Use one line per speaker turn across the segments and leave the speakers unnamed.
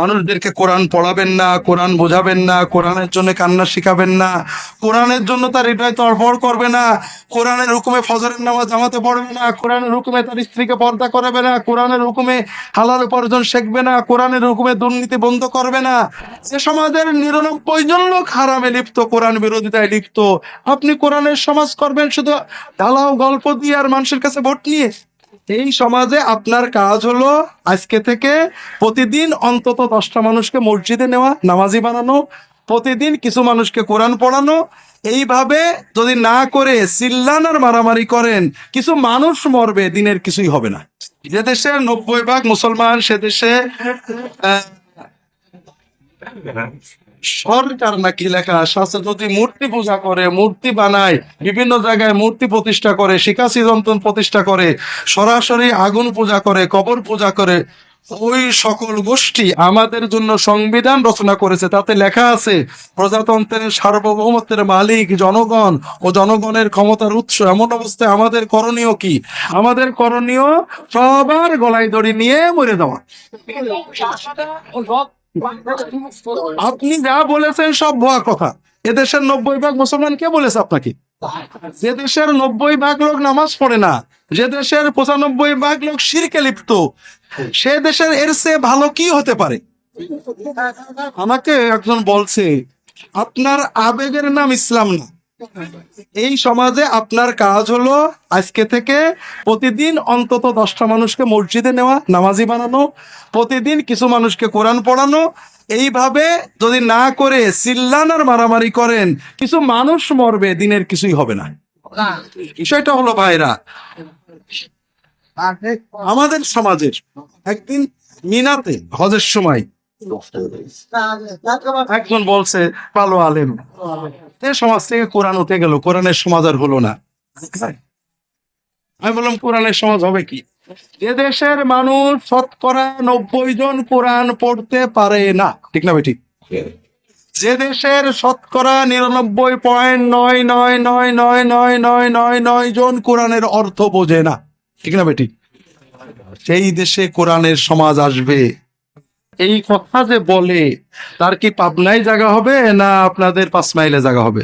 মানুষদেরকে কোরআন পড়াবেন না, কোরআন বোঝাবেন না, কোরআনের জন্য কান্না শিখাবেন না, কোরআনের জন্য তার হৃদয় তড়ফড় করবে না, কোরআনের হুকুমে ফজরের নামাজ জামাতে পড়বে না, কোরআনের হুকুমে তার স্ত্রীকে পর্দা করাবে না, কোরআনের হুকুমে হালাল উপার্জন শিখবে না, কোরআনের হুকুমে দুর্নীতি বন্ধ করবে না। যে সমাজের নিরানব্বই জন লোক হারামে লিপ্ত, কোরআন বিরোধিতায় লিপ্ত, আপনি কোরআনের সমাজ করবেন শুধু ঢালাও গল্প দিয়ে আর মানুষের কাছে ভোট নিয়ে? এই সমাজে আপনার কাজ হলো আজকে থেকে প্রতিদিন অন্তত দশটা মানুষকে মসজিদে নেওয়া, নামাজি বানানো, প্রতিদিন কিছু মানুষকে কোরআন পড়ানো। এইভাবে যদি না করে চিল্লানার মারামারি করেন, কিছু মানুষ মরবে, দিনের কিছুই হবে না। যে দেশে নব্বই ভাগ মুসলমান, সে দেশে সরকার নাকি লেখা শাস্ত্র যদি মূর্তি পূজা করে, মূর্তি বানায়, বিভিন্ন জায়গায় মূর্তি প্রতিষ্ঠা করে শিকাশি যন্ত্র প্রতিষ্ঠা করে, সরাসরি আগুন পূজা করে, কবর পূজা করে, ওই সকল গোষ্ঠী আমাদের জন্য সংবিধান রচনা করেছে। তাতে লেখা আছে, প্রজাতন্ত্রের সার্বভৌমত্বের মালিক জনগণ ও জনগণের ক্ষমতার উৎস। এমন অবস্থায় আমাদের করণীয় কি? আমাদের করণীয় সবার গলায় দড়ি নিয়ে মরে দেওয়া আপনি যা বলেছেন সব ভুয়া কথা। এদেশের নব্বই ভাগ মুসলমান কে বলেছে আপনাকে? যে দেশের নব্বই ভাগ লোক নামাজ পড়ে না, যে দেশের পঁচানব্বই ভাগ লোক শিরকে লিপ্ত, সে দেশের এর চেয়ে ভালো কি হতে পারে? আমাকে একজন বলছে, আপনার আবেগের নাম ইসলাম না। এই সমাজে আপনার কাজ হলো আজকে থেকে প্রতিদিন অন্তত দশটা মানুষকে মসজিদে নেওয়া, নামাজি বানানো, প্রতিদিন কিছু মানুষকে কোরআন পড়ানো। এইভাবে যদি না করে চিল্লানার মারামারি করেন, কিছু মানুষ মরবে, দিনের কিছুই হবে না। বিষয়টা হলো ভাইরা, আমাদের সমাজের একদিন মিনাতে, হজের সময়, একজন বলছে ভালো আলেম। সমাজ থেকে কোরআন উঠে গেল, কোরআনের সমাজ আর হলো না। আমি বললাম, কোরআনের সমাজ হবে কি? যে দেশের মানুষ শতকরা নব্বই জন কোরআন পড়তে পারে না, ঠিক না ভাই ঠিক যে দেশের শতকরা নিরানব্বই পয়েন্ট নয় নয় নয় নয় নয় নয় নয় নয় জন কোরআনের অর্থ বোঝে না, ঠিক না বেটি সেই দেশে কোরআনের সমাজ আসবে। এই কথা যে বলে, তার কি পাবনায় জায়গা হবে না আপনাদের পাঁচ মাইলে জায়গা হবে?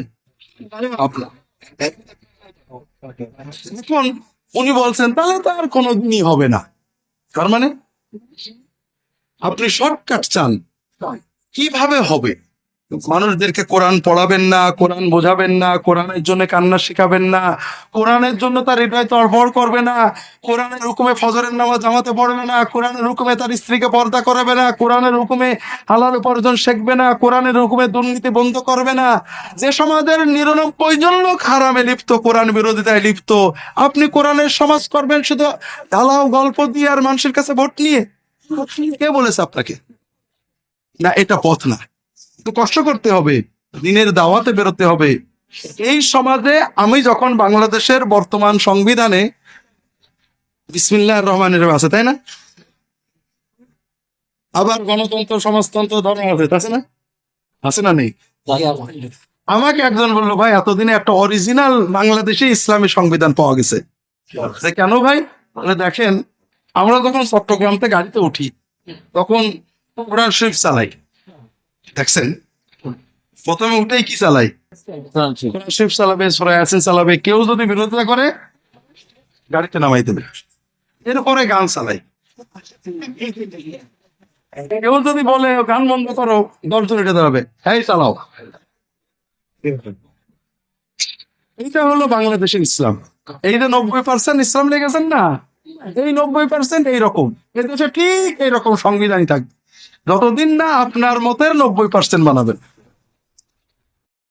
উনি বলছেন, তাহলে তো আর কোনোদিনই হবে না। তার মানে আপনি শর্টকাট চান। কীভাবে হবে? মানুষদেরকে কোরআন পড়াবেন না, কোরআন বোঝাবেন না, কোরআনের জন্য কান্না শিখাবেন না, কোরআনের জন্য তার হৃদয় তড়ফড় করবে না, কোরআনের হুকুমে ফজরের নামাজ জামাতে পড়বে না, কোরআনের হুকুমে তার স্ত্রীকে পর্দা করাবে না, কোরআনের হুকুমে হালাল উপার্জন শিখবে না, কোরআনের হুকুমে দুর্নীতি বন্ধ করবে না। যে সমাজের নিরানব্বই জন লোক হারামে লিপ্ত, কোরআন বিরোধিতায় লিপ্ত, আপনি কোরআনের সমাজ করবেন শুধু ঢালাও গল্প দিয়ে আর মানুষের কাছে ভোট নিয়ে? কে বলেছে আপনাকে? না, এটা পথ না। একটু কষ্ট করতে হবে দিনের দাওয়াতে বেরোতে হবে। এই সমাজে আমি যখন বাংলাদেশের বর্তমান সংবিধানে বিসমিল্লাহ রহমানের আছে, তাই না? আবার গণতন্ত্র, সমাজতন্ত্র, ধর্ম আছে আছে না? আছে না নেই? আমাকে একজন বলল, ভাই, এতদিনে একটা অরিজিনাল বাংলাদেশে ইসলামী সংবিধান পাওয়া গেছে। কেন ভাই? দেখেন, আমরা যখন চট্টগ্রাম থেকে গাড়িতে উঠি, তখন কোরআন শরীফ চালাই। দেখছেন? প্রথমে উঠেই কি চালাই? চালাবে চালাবে, কেউ যদি বিরোধিতা করে, গাড়িতে নামাই দেবে। এরপরে গান চালাই। কেউ যদি বলে গান বন্ধ করো দাঁড়াবে। হ্যাঁ চালাও। এইটা হলো বাংলাদেশের ইসলাম। এই যে নব্বই পার্সেন্ট ইসলাম লেগেছেন না, এই নব্বই পার্সেন্ট এইরকম। এদেশে ঠিক এইরকম সংবিধানই থাকবে। যতদিন না আপনার মতের নব্বই পার্সেন্ট বানাবেন।